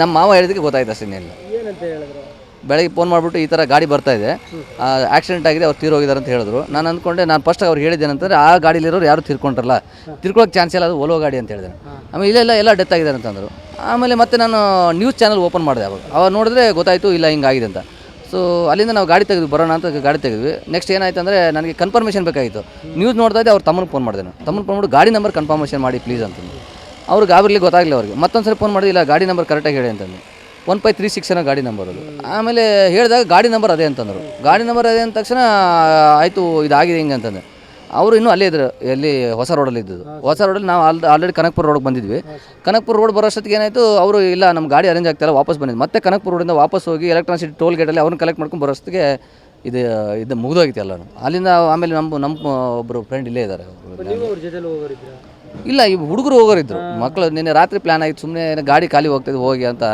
ನಮ್ಮ ಮಾವ ಹೇಳಿದಕ್ಕೆ ಗೊತ್ತಾಯ್ತು ಅಷ್ಟೇ ಇಲ್ಲ ಏನಂತ ಹೇಳಿದ್ರು? ಬೆಳಗ್ಗೆ ಫೋನ್ ಮಾಡಿಬಿಟ್ಟು ಈ ಥರ ಗಾಡಿ ಬರ್ತಾ ಇದೆ. ಆಕ್ಸಿಡೆಂಟ್ ಆಗಿದೆ ಅವ್ರು ತೀರೋಗಿದ್ದಾರೆ ಅಂತ ಹೇಳಿದ್ರು. ನಾನು ಅಂದ್ಕೊಂಡೆ ನಾನು ಫಸ್ಟ್ ಅವ್ರು ಹೇಳಿದ್ದೇನಂತಂದ್ರೆ ಆ ಗಾಡಿಲಿರೋರು ಯಾರು ತಿರ್ಕೊಂಡ್ರಲ್ಲ. ತಿರ್ಕೊಳ್ಳೋಕೆ ಚಾನ್ಸ್ ಇಲ್ಲ ಅದು ಓಲೋ ಗಾಡಿ ಅಂತ ಹೇಳಿದ್ರು. ಆಮೇಲೆ ಇಲ್ಲೆಲ್ಲ ಇಲ್ಲ ಎಲ್ಲ ಡೆತ್ ಆಗಿದ್ದಾರೆ ಅಂತಂದರು. ಆಮೇಲೆ ಮತ್ತೆ ನಾನು ನ್ಯೂಸ್ ಚಾನಲ್ ಓಪನ್ ಮಾಡಿದೆ ಅವಾಗ. ಅವಾಗ ನೋಡಿದ್ರೆ ಗೊತ್ತಾಯಿತು ಇಲ್ಲ ಹಿಂಗಾಗಿದೆ ಅಂತ. ಸೊ ಅಲ್ಲಿಂದ ನಾವು ಗಾಡಿ ತೆಗೆದ್ವಿ ಬರೋಣ ಅಂತ ಗಾಡಿ ತೆಗೆದ್ವಿ. ನೆಕ್ಸ್ಟ್ ಏನಾಯ್ತು ಅಂದರೆ ನನಗೆ ಕನ್ಫರ್ಮೇಷನ್ ಬೇಕಾಗಿತ್ತು. ನ್ಯೂಸ್ ನೋಡ್ತಾ ಇದ್ದೆ ಅವ್ರ ತಮ್ಮನಿಗೆ ಫೋನ್ ಮಾಡಿದೆ ನಾನು. ತಮ್ಮನ ಫೋನ್ ಮಾಡಿ ಗಾಡಿ ನಂಬರ್ ಕನ್ಫರ್ಮೇಷನ್ ಮಾಡಿ ಪ್ಲೀಸ್ ಅಂತಂದು. ಅವ್ರಿಗೆ ಗಾಬರಿಲಿ ಗೊತ್ತಾಗಲಿಲ್ಲ ಅವ್ರಿಗೆ. ಮತ್ತೊಂದು ಸರಿ ಫೋನ್ ಮಾಡಿದಿಲ್ಲ ಇಲ್ಲ ಗಾಡಿ ನಂಬರ್ ಕರೆಕ್ಟಾಗಿ ಹೇಳಿ ಅಂತಂದು. ಒನ್ ಫೈ ತ್ರೀ ಸಿಕ್ಸ್ ಏನೋ ಗಾಡಿ ನಂಬರ್ ಅದು. ಆಮೇಲೆ ಹೇಳಿದಾಗ ಗಾಡಿ ನಂಬರ್ ಅದೇ ಅಂತಂದರು. ಗಾಡಿ ನಂಬರ್ ಅದೇ ಅಂದ ತಕ್ಷಣ ಆಯಿತು ಇದಾಗಿದೆ ಹಿಂಗೆ ಅಂತಂದೆ. ಅವರು ಇನ್ನೂ ಅಲ್ಲೇ ಇದ್ರು ಎಲ್ಲಿ ಹೊಸ ರೋಡಲ್ಲಿ ಇದ್ದದ್ದು. ಹೊಸ ರೋಡಲ್ಲಿ ನಾವು ಆಲ್ ಆಲ್ರೆಡಿ ಕನಕಪುರ ರೋಡ್ಗೆ ಬಂದಿದ್ವಿ. ಕನಕಪುರ ರೋಡ್ ಬರೋಷ್ಟೊತ್ತಿಗೆ ಏನಾಯಿತು ಅವರು ಇಲ್ಲ ನಮ್ಮ ಗಾಡಿ ಅರೇಂಜ್ ಆಗ್ತಾಯಿಲ್ಲ ವಾಪಸ್ ಬಂದಿದ್ದು ಮತ್ತೆ ಕನಕಪುರ ರೋಡಿಂದ ವಾಪಸ್ ಹೋಗಿ ಎಲೆಕ್ಟ್ರಾನಿಕ್ ಟೋಲ್ ಗೇಟಲ್ಲಿ ಅವ್ರನ್ನ ಕಲೆಕ್ಟ್ ಮಾಡ್ಕೊಂಡು ಬರೋಷ್ಟೊತ್ತಿಗೆ ಇದು ಇದು ಮುಗಿದೋಗಿತ್ತು ಎಲ್ಲರೂ ಅಲ್ಲಿಂದ ಆಮೇಲೆ ನಮ್ಮ ನಮ್ಮ ಒಬ್ಬರು ಫ್ರೆಂಡ್ ಇಲ್ಲೇ ಇದ್ದಾರೆ. ಇಲ್ಲ ಈ ಹುಡುಗರು ಹೋಗೋರಿದ್ರು. ಮಕ್ಕಳು ನಿನ್ನೆ ರಾತ್ರಿ ಪ್ಲಾನ್ ಆಯ್ತು ಸುಮ್ಮನೆ ಗಾಡಿ ಖಾಲಿ ಹೋಗ್ತಿದ್ವಿ ಹೋಗಿ ಅಂತ.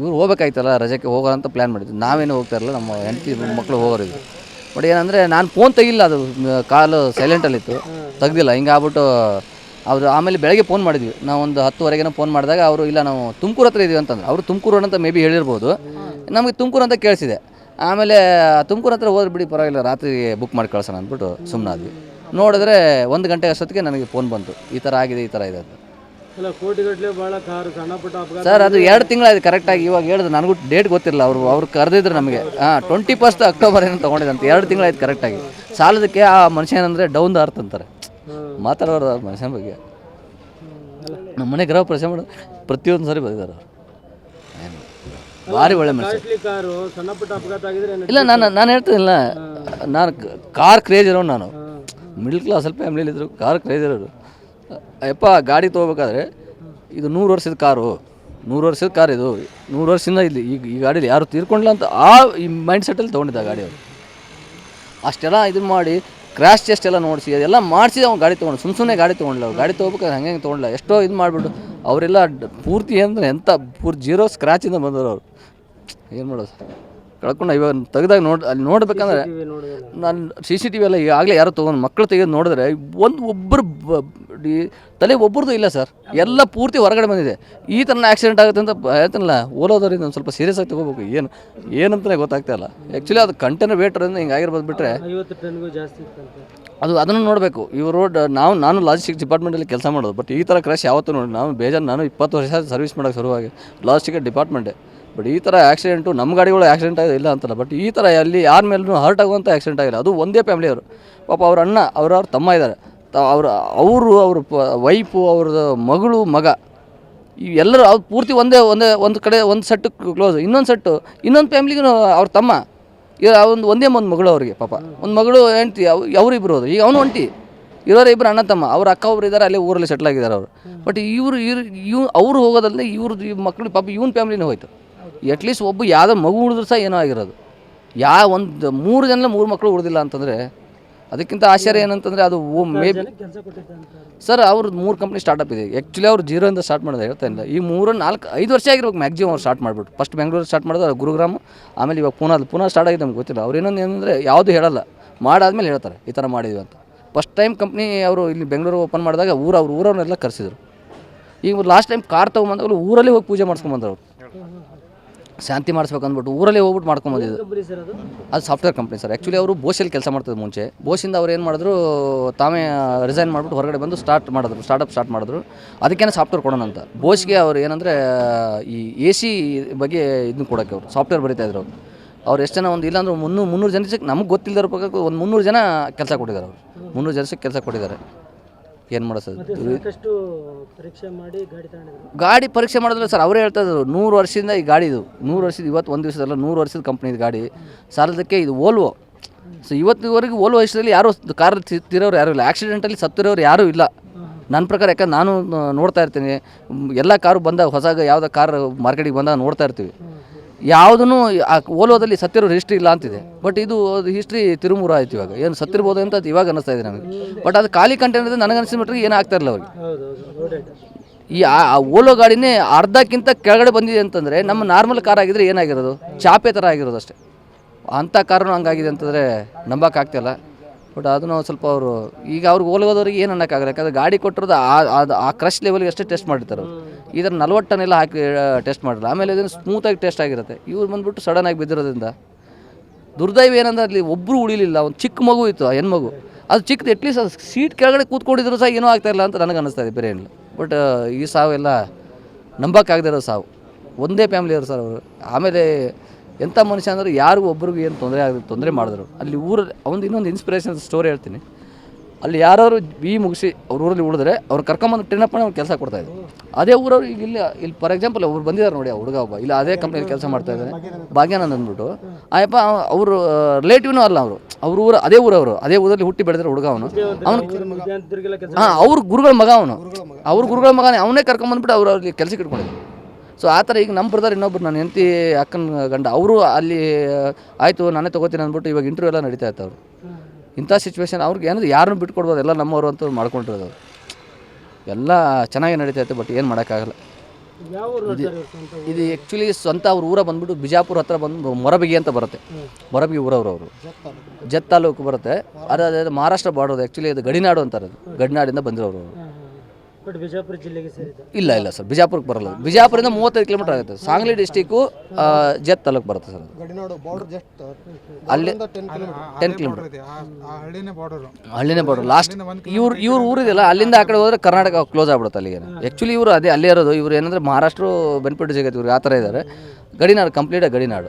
ಇವ್ರು ಹೋಗ್ಬೇಕಾಯ್ತಲ್ಲ ರಜಕ್ಕೆ ಹೋಗೋ ಅಂತ ಪ್ಲ್ಯಾನ್ ಮಾಡಿದ್ವಿ ನಾವೇನು ಹೋಗ್ತಾ ಇರಲ್ಲ ನಮ್ಮ ಹೆಂಡತಿ ಮಕ್ಕಳು ಹೋಗೋರಿದ್ರು. ಬಟ್ ಏನಂದರೆ ನಾನು ಫೋನ್ ತೆಗಿಲ್ಲ ಅದು ಕಾಲ್ ಸೈಲೆಂಟಲ್ಲಿತ್ತು ತೆಗ್ದಿಲ್ಲ ಹಿಂಗೆ ಆಗ್ಬಿಟ್ಟು ಅವರು ಆಮೇಲೆ ಬೆಳಗ್ಗೆ ಫೋನ್ ಮಾಡಿದ್ವಿ. ನಾವು ಒಂದು ಹತ್ತುವರೆಗೆ ಫೋನ್ ಮಾಡಿದಾಗ ಅವರು ಇಲ್ಲ ನಾವು ತುಮಕೂರು ಹತ್ರ ಇದೀವಿ ಅಂತಂದ್ರೆ. ಅವರು ತುಮಕೂರು ಅಂತ ಮೇ ಬಿ ಹೇಳಿರ್ಬೋದು. ನಮಗೆ ತುಮಕೂರು ಅಂತ ಕೇಳಿಸಿದೆ. ಆಮೇಲೆ ತುಮಕೂರು ಹತ್ರ ಹೋದ್ರೆ ಬಿಡಿ ಪರವಾಗಿಲ್ಲ ರಾತ್ರಿ ಬುಕ್ ಮಾಡಿ ಕಳ್ಸೋಣ ಅಂದ್ಬಿಟ್ಟು ಸುಮ್ಮನಾದ್ವಿ ನೋಡಿದ್ರೆ ಒಂದು ಗಂಟೆ ಅಷ್ಟೊತ್ತಿಗೆ ನನಗೆ ಫೋನ್ ಬಂತು. ಈ ಥರ ಆಗಿದೆ ಈ ಥರ ಇದೆ ಅಂತ. ಅಲ್ಲ ಕೋಟಿಗಟ್ಟಲೆ ಭಾಳ ಕಾರು ಸಣ್ಣ ಪುಟ್ಟ ಅಪಘಾತ. ಸರ್ ಅದು ಎರಡು ತಿಂಗಳಾಯ್ತು ಕರೆಕ್ಟಾಗಿ ಇವಾಗ ಹೇಳಿದ್ರು ನನಗೂ ಡೇಟ್ ಗೊತ್ತಿಲ್ಲ ಅವರು ಅವ್ರು ಕರೆದಿದ್ರು ನಮಗೆ. ಹಾಂ ಟ್ವೆಂಟಿ ಫಸ್ಟ್ ಅಕ್ಟೋಬರ್ ಏನೋ ತೊಗೊಂಡಿದ್ದಂತೆ ಎರಡು ತಿಂಗಳಾಯ್ತು ಕರೆಕ್ಟಾಗಿ ಸಾಲದಕ್ಕೆ ಆ ಮನುಷ್ಯ ಏನಂದರೆ ಡೌನ್ ದ ಅರ್ತ್ ಅಂತಾರೆ. ಮಾತಾಡೋರು ಆ ಮನುಷ್ಯನ ಬಗ್ಗೆ. ನಮ್ಮ ಮನೆ ಗ್ರಹ ಪ್ರವೇಶ ಮಾಡೋದು ಪ್ರತಿಯೊಂದು ಸರಿ ಬಂದಿದ್ದಾರೆ ಅವರು. ಭಾರಿ ಒಳ್ಳೆ ಮನುಷ್ಯ. ಕಾಸ್ಟ್ಲಿ ಕಾರು ಸಣ್ಣ ಪುಟ್ಟ ಅಪಘಾತ ಆಗಿದ್ರೆ ಏನು ಇಲ್ಲ ನಾನು ನಾನು ಹೇಳ್ತೀನಿಲ್ಲ ನಾನು ಕಾರ್ ಕ್ರೇಜ್ ಇರೋನು ನಾನು. ಮಿಡ್ಲ್ ಕ್ಲಾಸ್ ಸ್ವಲ್ಪ ಫ್ಯಾಮಿಲಿಲಿದ್ರು ಕಾರ್ ಕ್ರೇಜ್ ಇರೋರು. ಯಪ್ಪ ಗಾಡಿ ತೊಗೋಬೇಕಾದ್ರೆ ಇದು ನೂರು ವರ್ಷದ ಕಾರು ನೂರು ವರ್ಷದ ಕಾರ್ ಇದು. ನೂರು ವರ್ಷದಿಂದ ಇಲ್ಲಿ ಈಗ ಈ ಗಾಡೀಲಿ ಯಾರು ತೀರ್ಕೊಂಡಿಲ್ಲ ಅಂತ ಆ ಈ ಮೈಂಡ್ ಸೆಟ್ಟಲ್ಲಿ ತೊಗೊಂಡಿದ್ದ ಗಾಡಿ ಅವರು ಅಷ್ಟೆಲ್ಲ ಇದು ಮಾಡಿ ಕ್ರ್ಯಾಶ್ ಟೆಸ್ಟ್ ಎಲ್ಲ ನೋಡಿಸಿ, ಅದೆಲ್ಲ ಮಾಡಿಸಿ ಅವ್ನು ಗಾಡಿ ತೊಗೊಂಡು ಸುಮ್ಮ ಸುಮ್ಮನೆ ಗಾಡಿ ತೊಗೊಂಡಿಲ್ಲ ಅವ್ರು ಗಾಡಿ ತೊಗೋಬೇಕಾದ್ರೆ ಹಂಗೆ ತೊಗೊಂಡಿಲ್ಲ ಎಷ್ಟೋ ಇದು ಮಾಡಿಬಿಟ್ಟು ಅವರೆಲ್ಲ ಪೂರ್ತಿ ಅಂದರೆ ಎಂಥ ಪೂರ್ತಿ ಜೀರೋ ಸ್ಕ್ರ್ಯಾಚಿಂದ ಬಂದರು ಅವರು. ಏನು ಮಾಡೋದು ಕಳ್ಕೊಂಡು ಇವಾಗ ತೆಗ್ದಾಗ ನೋಡಿ ಅಲ್ಲಿ ನೋಡ್ಬೇಕಂದ್ರೆ ನಾನು ಸಿ ಸಿ ಟಿ ವಿ ಎಲ್ಲ ಈಗಾಗಲೇ ಯಾರೋ ತೊಗೊಂಡು ಮಕ್ಕಳು ತೆಗೆದು ನೋಡಿದ್ರೆ ಒಂದು ಒಬ್ಬರು ತಲೆ ಒಬ್ಬರದು ಇಲ್ಲ ಸರ್. ಎಲ್ಲ ಪೂರ್ತಿ ಹೊರಗಡೆ ಬಂದಿದೆ. ಈ ಥರ ಆಕ್ಸಿಡೆಂಟ್ ಆಗುತ್ತೆ ಅಂತ ಹೇಳ್ತಾನಲ್ಲ ಓಲೋದವ್ರಿಂದ ಒಂದು ಸ್ವಲ್ಪ ಸೀರಿಯಸ್ ಆಗಿ ತೊಗೋಬೇಕು. ಏನು ಏನಂತಲೇ ಗೊತ್ತಾಗ್ತಾ ಇಲ್ಲ. ಆ್ಯಕ್ಚುಲಿ ಅದು ಕಂಟೈನರ್ ವೇಟ್ರಿಂದ ಹಿಂಗೆ ಆಗಿರ್ಬೋದು ಬಿಟ್ಟರೆ ಅದು ಅದನ್ನು ನೋಡಬೇಕು. ಇವರು ನಾವು ನಾನು ಲಾಜಿಸ್ಟಿಕ್ಸ್ ಡಿಪಾರ್ಟ್ಮೆಂಟಲ್ಲಿ ಕೆಲಸ ಮಾಡೋದು. ಬಟ್ ಈ ಥರ ಕ್ರಶ್ ಯಾವತ್ತೂ ನೋಡಿ ನಾವು ಬೇಜಾರು ನಾನು ಇಪ್ಪತ್ತು ವರ್ಷ ಸರ್ವಿಸ್ ಮಾಡೋಕ್ಕೆ ಶುರುವಾಗಿ ಲಾಜಿಸ್ಟಿಕ್ ಡಿಪಾರ್ಟ್ಮೆಂಟೇ ಬಟ್ ಈ ಥರ ಆ್ಯಕ್ಸಿಡೆಂಟು ನಮ್ಮ ಗಾಡಿಗಳು ಆಕ್ಸಿಡೆಂಟ್ ಆಗಿದೆ, ಇಲ್ಲ ಅಂತಲ್ಲ. ಬಟ್ ಈ ಥರ ಅಲ್ಲಿ ಯಾರ ಮೇಲೂ ಹರ್ಟ್ ಆಗುವಂಥ ಆಕ್ಸಿಡೆಂಟ್ ಆಗಿಲ್ಲ. ಅದು ಒಂದೇ ಫ್ಯಾಮಿಲಿಯವರು ಪಾಪ ಅವ್ರ ಅಣ್ಣ ಅವ್ರವ್ರ ಅವ್ರ ತಮ್ಮ ಇದ್ದಾರೆ. ಅವ್ರ, ಅವರು, ಅವ್ರ ವೈಫು ಅವ್ರದ್ದು ಮಗಳು, ಮಗ. ಎಲ್ಲರೂ ಅವ್ರು ಪೂರ್ತಿ ಒಂದೇ ಒಂದೇ, ಒಂದು ಕಡೆ, ಒಂದು ಸೆಟ್ಟು ಕ್ಲೋಸ್ ಇನ್ನೊಂದು ಸೆಟ್ಟು ಇನ್ನೊಂದು ಫ್ಯಾಮ್ಲಿಗೂ ಅವ್ರ ತಮ್ಮ. ಈಗ ಒಂದು, ಒಂದೇ ಒಂದು ಮಗಳು ಅವರಿಗೆ ಪಾಪ. ಒಂದು ಮಗಳು, ಹೆಂಡ್ತಿ, ಅವ್ ಅವರಿಬ್ಬರು ಹೋದ್ರು. ಈಗ ಅವನು ಒಂಟಿ. ಇರೋರು ಇಬ್ಬರು ಅಣ್ಣ, ತಮ್ಮ. ಅವ್ರ ಅಕ್ಕ ಒಬ್ರು ಇದ್ದಾರೆ ಅಲ್ಲೇ ಊರಲ್ಲಿ ಸೆಟ್ಲ್ ಆಗಿದ್ದಾರೆ ಅವರು. ಬಟ್ ಇವರು, ಇವ್ರು, ಇವ್, ಅವ್ರು ಹೋಗೋದಲ್ಲದೆ ಇವ್ರದ್ದು ಮಕ್ಕಳು ಪಾಪ ಇವನ್ ಫ್ಯಾಮ್ಲಿನೇ ಹೋಯ್ತು. ಅಟ್ಲೀಸ್ಟ್ ಒಬ್ಬ ಯಾವುದೋ ಮಗು ಉಳಿದ್ರು ಸಹ ಏನೋ ಆಗಿರೋದು. ಯಾ ಒಂದು ಮೂರು ಜನ ಮೂರು ಮಕ್ಕಳು ಉಳಿದಿಲ್ಲ ಅಂತಂದರೆ ಅದಕ್ಕಿಂತ ಆಶ್ಚರ್ಯ ಏನಂತಂದರೆ ಅದು ಮೇ ಸರ್ ಅವ್ರದ್ದು ಮೂರು ಕಂಪ್ನಿ ಸ್ಟಾರ್ಟಪ್ ಇದೆ. ಆ್ಯಕ್ಚುಲಿ ಅವ್ರು ಜೀರೋಯಿಂದ ಸ್ಟಾರ್ಟ್ ಮಾಡೋದು ಹೇಳ್ತಾ ಇಲ್ಲ. ಈ ಮೂರು ನಾಲ್ಕು ಐದು ವರ್ಷ ಆಗಿರ್ಬೇಕು ಮ್ಯಾಕ್ಸಿಮಮ್ ಅವ್ರು ಸ್ಟಾರ್ಟ್ ಮಾಡಿಬಿಟ್ಟು. ಫಸ್ಟ್ ಬೆಂಗಳೂರು ಸ್ಟಾರ್ಟ್ ಮಾಡಿದ್ರು ಗುರುಗ್ರಾಮ ಆಮೇಲೆ ಇವಾಗ ಪುನಾದ. ಪುನಃ ಸ್ಟಾರ್ಟ್ ಆಗಿದೆ ನಮ್ಗೆ ಗೊತ್ತಿಲ್ಲ. ಅವ್ರು ಏನೊಂದು ಏನಂದರೆ ಯಾವುದು ಹೇಳಲ್ಲ. ಮಾಡಾದ್ಮೇಲೆ ಹೇಳ್ತಾರೆ ಈ ಥರ ಮಾಡಿದ್ವಿ ಅಂತ. ಫಸ್ಟ್ ಟೈಮ್ ಕಂಪ್ನಿ ಅವರು ಇಲ್ಲಿ ಬೆಂಗಳೂರು ಓಪನ್ ಮಾಡಿದಾಗ ಊರು ಅವ್ರು ಊರವ್ರನ್ನೆಲ್ಲ ಕರೆಸಿದ್ರು. ಈಗ ಲಾಸ್ಟ್ ಟೈಮ್ ಕಾರ್ ತೊಗೊಂಬಂದಾಗ ಊರಲ್ಲಿ ಹೋಗಿ ಪೂಜೆ ಮಾಡ್ಸ್ಕೊಂಬಂದ್ರು ಅವರು. ಶಾಂತಿ ಮಾಡಿಸ್ಬೇಕು ಅಂದ್ಬಿಟ್ಟು ಊರಲ್ಲಿ ಹೋಗ್ಬಿಟ್ಟು ಮಾಡ್ಕೊಂಬಂದಿದ್ದು ಅದು? ಸಾಫ್ಟ್ವೇರ್ ಕಂಪ್ನಿ ಸರ್ ಆ್ಯಕ್ಚುಲಿ ಅವರು ಬೋಸಲ್ಲಿ ಕೆಲಸ ಮಾಡ್ತಿದ್ರು ಮುಂಚೆ. ಬೋಸಿಂದ ಅವ್ರು ಏನು ಮಾಡಿದ್ರು ತಾವೇ ರಿಸೈನ್ ಮಾಡಿಬಿಟ್ಟು ಹೊರಗಡೆ ಬಂದು ಸ್ಟಾರ್ಟ್ ಮಾಡಿದ್ರು ಸ್ಟಾರ್ಟಪ್ ಸ್ಟಾರ್ಟ್ ಮಾಡಿದ್ರು. ಅದಕ್ಕೇನೆ ಸಾಫ್ಟ್ವೇರ್ ಕೊಡೋಣ ಅಂತ. ಬೋಸ್ಗೆ ಅವ್ರು ಏನಂದರೆ ಈ ಎ ಸಿ ಬಗ್ಗೆ ಇದನ್ನು ಕೊಡೋಕ್ಕೆ ಅವರು ಸಾಫ್ಟ್ವೇರ್ ಬರೀತಾ ಇದ್ರು ಅವರು. ಅವ್ರು ಎಷ್ಟು ಜನ ಒಂದು ಇಲ್ಲಾಂದ್ರೆ ಮುನ್ನೂರು ಮುನ್ನೂರು ಜನಕ್ಕೆ ನಮಗೆ ಗೊತ್ತಿಲ್ಲದ ಪ್ರಕಾರ ಒಂದು ಮುನ್ನೂರು ಜನ ಕೆಲಸ ಕೊಟ್ಟಿದ್ದಾರೆ ಅವರು. ಮುನ್ನೂರು ಜನಕ್ಕೆ ಕೆಲಸ ಕೊಟ್ಟಿದ್ದಾರೆ. ಏನು ಮಾಡೋದು ಸರ್? ಸಾಕಷ್ಟು ಪರೀಕ್ಷೆ ಮಾಡಿ ಗಾಡಿ ತಗೊಂಡಿದ್ರು. ಗಾಡಿ ಪರೀಕ್ಷೆ ಮಾಡಿದ್ರೆ ಸರ್ ಅವರೇ ಹೇಳ್ತಾ ಇದ್ರು ನೂರು ವರ್ಷದಿಂದ ಈ ಗಾಡಿ ಇದು. ನೂರು ವರ್ಷದ ಇವತ್ತು ಒಂದು ದಿವಸದಲ್ಲ ನೂರು ವರ್ಷದ ಕಂಪ್ನಿ ಇದು ಗಾಡಿ. ಸಾಲದಕ್ಕೆ ಇದು ಓಲ್ವೋ ಸೊ ಇವತ್ತಿವರೆಗೂ ಓಲ್ವೋ ವಯಸ್ಸಲ್ಲಿ ಯಾರು ಕಾರ್ ತಿರೋರು ಯಾರು ಇಲ್ಲ. ಆಕ್ಸಿಡೆಂಟಲ್ಲಿ ಸತ್ತಿರೋರು ಯಾರೂ ಇಲ್ಲ. ನನ್ನ ಪ್ರಕಾರ ಯಾಕಂದ್ರೆ ನಾನು ನೋಡ್ತಾ ಇರ್ತೀನಿ. ಎಲ್ಲ ಕಾರು ಬಂದಾಗ ಹೊಸ ಯಾವುದೋ ಕಾರ್ ಮಾರ್ಕೆಟಿಗೆ ಬಂದಾಗ ನೋಡ್ತಾ ಇರ್ತೀವಿ. ಯಾವುದೂ ಆ, ಓಲೋದಲ್ಲಿ ಸತ್ತಿರೋ ಹಿಸ್ಟ್ರಿ ಇಲ್ಲ ಅಂತಿದೆ. ಬಟ್ ಇದು ಹಿಸ್ಟ್ರಿ ತಿರುಮೂರ ಆಯ್ತು ಇವಾಗ. ಏನು ಸತ್ತಿರ್ಬೋದು ಅಂತ ಇವಾಗ ಅನ್ನಿಸ್ತಾ ಇದೆ ನಮಗೆ. ಬಟ್ ಅದು ಖಾಲಿ ಕಂಟೈನರ್ ನನಗೆ ಮಟ್ಟಿಗೆ ಏನೂ ಆಗ್ತಾ ಇರಲಿಲ್ಲ ಅವ್ರಿಗೆ. ಈ ಆ- ಆ ಓಲೋ ಗಾಡಿನೇ ಅರ್ಧಕ್ಕಿಂತ ಕೆಳಗಡೆ ಬಂದಿದೆ ಅಂತಂದರೆ ನಮ್ಮ ನಾರ್ಮಲ್ ಕಾರ್ ಆಗಿದ್ರೆ ಏನಾಗಿರೋದು? ಚಾಪೆ ಥರ ಆಗಿರೋದು ಅಷ್ಟೇ. ಅಂಥ ಕಾರಣ ಹಂಗಾಗಿದೆ ಅಂತಂದರೆ ನಂಬಕ್ಕಾಗ್ತಿಲ್ಲ ಬಟ್ ಅದನ್ನು ಸ್ವಲ್ಪ ಅವರು ಈಗ ಅವ್ರಿಗೆ ಹೋದವ್ರಿಗೆ ಏನು ಅನ್ನೋಕ್ಕಾಗಲ್ಲ. ಯಾಕಂದರೆ ಗಾಡಿ ಕೊಟ್ಟಿರೋದು ಆ ಅದು ಆ ಕ್ರಶ್ ಲೆವೆಲ್ಗೆ ಅಷ್ಟೇ ಟೆಸ್ಟ್ ಮಾಡಿರ್ತಾರೆ ಈ ಥರ ನಲ್ವತ್ತು ಟನ್ ಎಲ್ಲ ಹಾಕಿ ಟೆಸ್ಟ್ ಮಾಡಿರಲ್ಲ ಆಮೇಲೆ ಇದನ್ನು ಸ್ಮೂತಾಗಿ ಟೆಸ್ಟ್ ಆಗಿರುತ್ತೆ. ಇವ್ರು ಬಂದುಬಿಟ್ಟು ಸಡನ್ನಾಗಿ ಬಿದ್ದಿರೋದ್ರಿಂದ. ದುರ್ದೈವ ಏನಂದ್ರೆ ಅಲ್ಲಿ ಒಬ್ಬರು ಉಳಿಲಿಲ್ಲ. ಒಂದು ಚಿಕ್ಕ ಮಗು ಇತ್ತು ಆ ಹೆಣ್ಮಗು. ಅದು ಚಿಕ್ಕದು ಅಟ್ಲೀಸ್ಟ್ ಅದು ಸೀಟ್ ಕೆಳಗಡೆ ಕೂತ್ಕೊಂಡಿದ್ರು ಸಹ ಏನೂ ಆಗ್ತಾಯಿಲ್ಲ ಅಂತ ನನಗೆ ಅನ್ನಿಸ್ತಾ ಇದೆ ಬೇರೆ ಏನಿಲ್ಲ. ಬಟ್ ಈ ಸಾವೆಲ್ಲ ನಂಬಕ್ಕಾಗದಿರೋ ಸಾವು. ಒಂದೇ ಫ್ಯಾಮಿಲಿ ಅವರು ಸರ್ ಅವರು. ಆಮೇಲೆ ಎಂಥ ಮನುಷ್ಯ ಅಂದರೆ ಯಾರಿಗೂ ಒಬ್ರಿಗೂ ಏನು ತೊಂದರೆ ಆಗ ತೊಂದರೆ ಮಾಡಿದ್ರು. ಅಲ್ಲಿ ಊರಲ್ಲಿ ಅವನು ಇನ್ನೊಂದು ಇನ್ಸ್ಪಿರೇಷನ್ ಸ್ಟೋರಿ ಹೇಳ್ತೀನಿ. ಅಲ್ಲಿ ಯಾರು ಬಿ ಮುಗಿಸಿ ಅವ್ರ ಊರಲ್ಲಿ ಉಳಿದ್ರೆ ಅವ್ರು ಕರ್ಕೊಂಬಂದು ಟ್ರೈನ್ ಮಾಡಿ ಅವ್ರು ಕೆಲಸ ಕೊಡ್ತಾಯಿದ್ರು ಅದೇ ಊರವ್ರು ಈಗ ಇಲ್ಲಿ ಇಲ್ಲಿ ಫಾರ್ ಎಕ್ಸಾಂಪಲ್ ಅವ್ರು ಬಂದಿದ್ದಾರೆ ನೋಡಿ ಆ ಹುಡುಗ ಒಬ್ಬ. ಇಲ್ಲ ಅದೇ ಕಂಪ್ನಿಯಲ್ಲಿ ಕೆಲಸ ಮಾಡ್ತಾ ಇದ್ದಾರೆ ಭಾಗ್ಯಾನಂದ್ ಅಂದ್ಬಿಟ್ಟು. ಆಯಪ್ಪ ಅವರು ರಿಲೇಟಿವ್ನೂ ಅಲ್ಲ ಅವರು. ಅವ್ರ ಊರು ಅದೇ ಊರವರು. ಅದೇ ಊರಲ್ಲಿ ಹುಟ್ಟಿ ಬೆಳೆದ್ರೆ ಹುಡುಗ ಅವನು. ಅವನು ಹಾಂ ಅವ್ರ ಗುರುಗಳ ಮಗ ಅವನು. ಅವ್ರ ಗುರುಗಳ ಮಗನೇ. ಅವನೇ ಕರ್ಕೊಂಬಂದ್ಬಿಟ್ಟು ಅವ್ರು ಅವ್ರಿಗೆ ಕೆಲಸಕ್ಕೆ ಇಟ್ಕೊಂಡಿದ್ರು. ಸೊ ಆ ಥರ ಈಗ ನಮ್ಮ ಬ್ರದರ್ ಇನ್ನೊಬ್ರು ನನ್ನ ಹೆಂಡತಿ ಅಕ್ಕನ ಗಂಡ ಅವರು ಅಲ್ಲಿ ಆಯಿತು ನಾನೇ ತೊಗೋತೀನಿ ಅಂದ್ಬಿಟ್ಟು ಇವಾಗ ಇಂಟರ್ವ್ಯೂ ಎಲ್ಲ ನಡೀತಾ ಇತ್ತು ಅವರು. ಇಂಥ ಸಿಚುವೇಶನ್ ಅವ್ರಿಗೆ ಏನಾದ್ರು ಯಾರನ್ನೂ ಬಿಟ್ಕೊಡ್ಬೋದು ಎಲ್ಲ ನಮ್ಮವರು ಅಂತ ಮಾಡ್ಕೊಂಡಿರೋದು ಅವ್ರು. ಎಲ್ಲ ಚೆನ್ನಾಗಿ ನಡೀತಾ ಇತ್ತು ಬಟ್ ಏನು ಮಾಡೋಕ್ಕಾಗಲ್ಲ? ಇದು ಆ್ಯಕ್ಚುಲಿ ಸ್ವಂತ ಅವ್ರ ಊರ ಬಂದ್ಬಿಟ್ಟು ಬಿಜಾಪುರ ಹತ್ರ ಬಂದು ಮೊರಬಿಗಿ ಅಂತ ಬರುತ್ತೆ. ಮೊರಬಿಗಿ ಊರವ್ರು ಅವರು. ಜತ್ ತಾಲೂಕು. ಬರುತ್ತೆ. ಅದು ಅದು ಮಹಾರಾಷ್ಟ್ರ ಬಾರ್ಡರ್ ಆ್ಯಕ್ಚುಲಿ ಅದು ಗಡಿನಾಡು ಅಂತಾರೆ ಅದು. ಗಡಿನಾಡಿಂದ ಬಂದಿರೋರು ಅವರು. ಬಟ್ ಬಿಜಾಪುರ ಜಿಲ್ಲೆಗೆ ಸೇರಿದ ಇಲ್ಲ ಇಲ್ಲ ಸರ್ ಬಿಜಾಪುರಕ್ಕೆ ಬರಲ್ಲ. ಬಿಜಾಪುರದಿಂದ ಮೂವತ್ತೈದು ಕಿಲೋಮೀಟರ್ ಆಗುತ್ತೆ. ಸಾಂಗ್ಲಿ ಡಿಸ್ಟಿಕ್ಕು ಜತ್ ತಾಲೂಕು ಬರುತ್ತೆ ಸರ್ ಗಡಿನಾಡು ಬಾರ್ಡರ್ ಜಸ್ಟ್ ಅಲ್ಲಿ ಟೆನ್ ಕಿಲೋಮೀಟರ್ ಹಳ್ಳಿನೇ ಬಾರ್ಡರು ಹಳ್ಳಿನೇ ಬಾರ್ಡರ್ ಲಾಸ್ಟ್ ಇವ್ರು ಇವ್ರ ಊರಿದೆಯಲ್ಲ ಅಲ್ಲಿಂದ ಆ ಕಡೆ ಹೋದ್ರೆ ಕರ್ನಾಟಕ ಕ್ಲೋಸ್ ಆಗ್ಬಿಡುತ್ತೆ ಅಲ್ಲಿಗೆ. ಆ್ಯಕ್ಚುಲಿ ಇವರು ಅದೇ ಅಲ್ಲೇ ಇರೋದು. ಇವ್ರು ಏನಂದ್ರೆ ಮಹಾರಾಷ್ಟ್ರ ಬೆನಿಫಿಟ್ ಸಿಗುತ್ತೆ ಇವ್ರು ಆ ಥರ ಇದ್ದಾರೆ. ಗಡಿನಾಡು ಕಂಪ್ಲೀಟ್ ಗಡಿನಾಡು.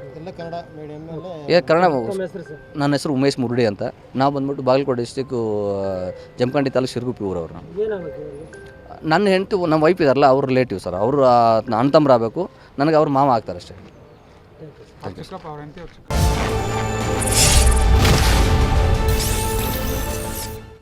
ಏ ಕನ್ನಡ ನಮ್ಮ ಹೆಸರು ಸರ್? ನನ್ನ ಹೆಸರು ಉಮೇಶ್ ಮುರುಡಿ ಅಂತ. ನಾವು ಬಂದ್ಬಿಟ್ಟು ಬಾಗಲಕೋಟೆ ಡಿಸ್ಟಿಕ್ಕು ಜಮಖಂಡಿ ತಾಲೂಕು ಶಿರಗುಪ್ಪಿ ಊರವ್ರು ನಾವು. ನನ್ನ ಹೆಂಡತಿ ನಮ್ಮ ವೈಫ್ ಇದಾರಲ್ಲ ಅವ್ರ ರಿಲೇಟಿವ್ ಸರ್ ಅವರು ಅಣ್ಣ ತಮ್ಮರು ಆಗಬೇಕು. ನನಗೆ ಅವ್ರ ಮಾವ ಆಗ್ತಾರೆ ಅಷ್ಟೇ.